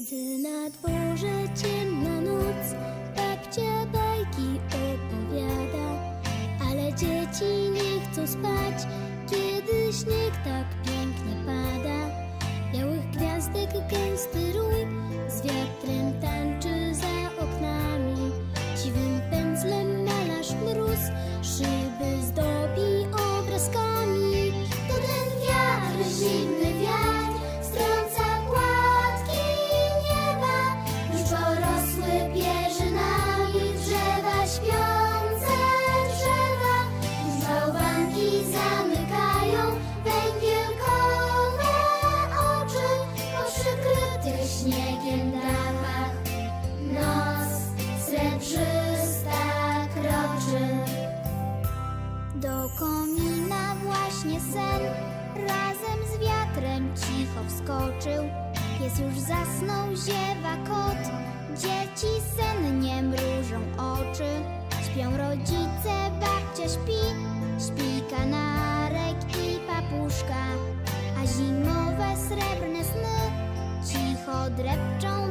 Gdy na dworze ciemna noc, babcia bajki opowiada, ale dzieci nie chcą spać, kiedy śnieg tak pięknie pada. Białych gwiazdek gęsty Do komina właśnie sen. Razem z wiatrem cicho wskoczył. Pies już zasnął, ziewa kot. Dzieci sennie mrużą oczy. Śpią rodzice, babcia śpi. Śpi kanarek i papuszka. A zimowe srebrne sny Cicho drepczą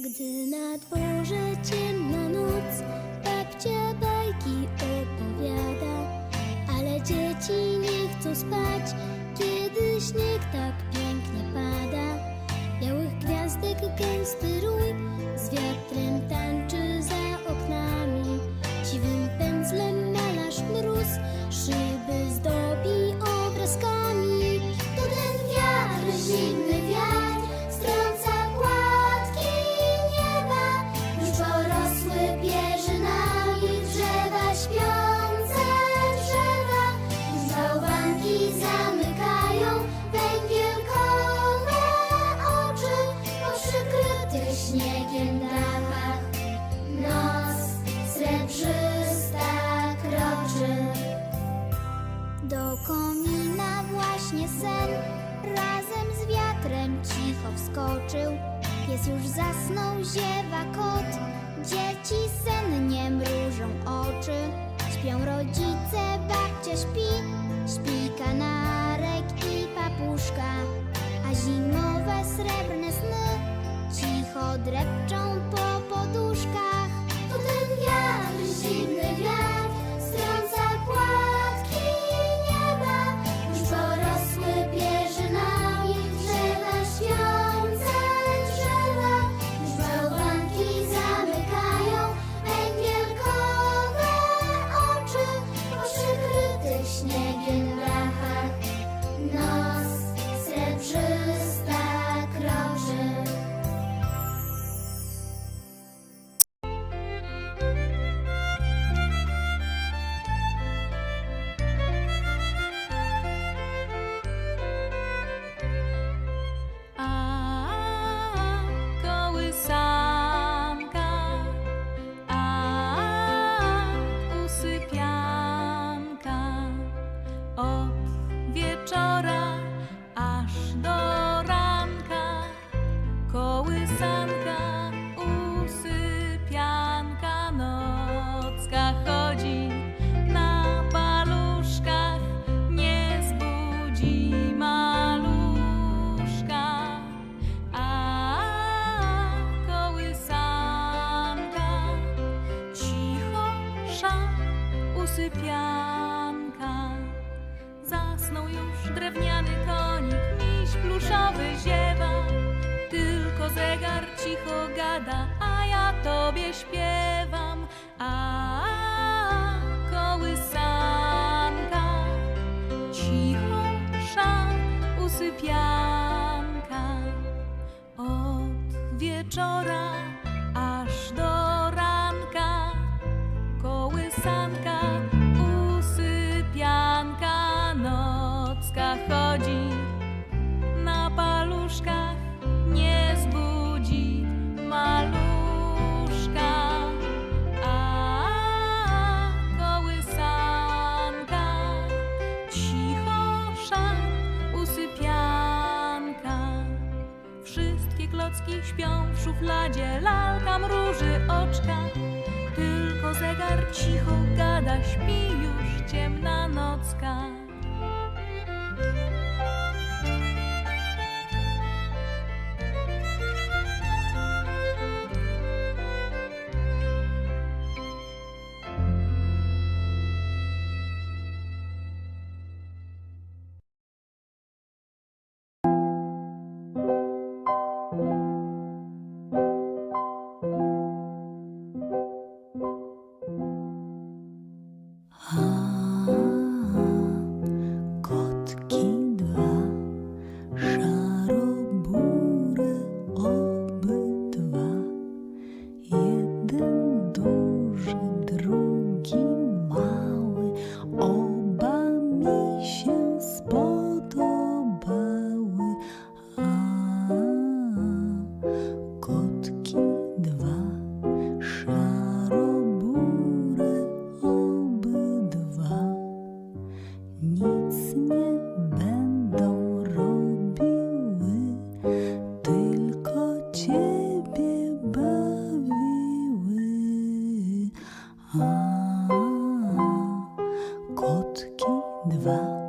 Gdy na dworze ciemna noc, babcia bajki opowiada, ale dzieci nie chcą spać, kiedy śnieg tak pięknie pada. Białych gwiazdek gęsty rój cicho wskoczył. Pies już zasnął, ziewa kot. Dzieci sennie mrużą oczy. Śpią rodzice, babcia śpi. Śpi kanarek i papuszka. A zimowe srebrne sny Cicho drepczą po usypianka. Zasnął już drewniany konik, miś pluszowy ziewa. Tylko zegar cicho gada, a ja tobie śpiewam. A kołysanka, cicho sza, usypianka. Od wieczora szufladzie lalka mruży oczka. Tylko zegar cicho gada, śpi już ciemna nocka. два.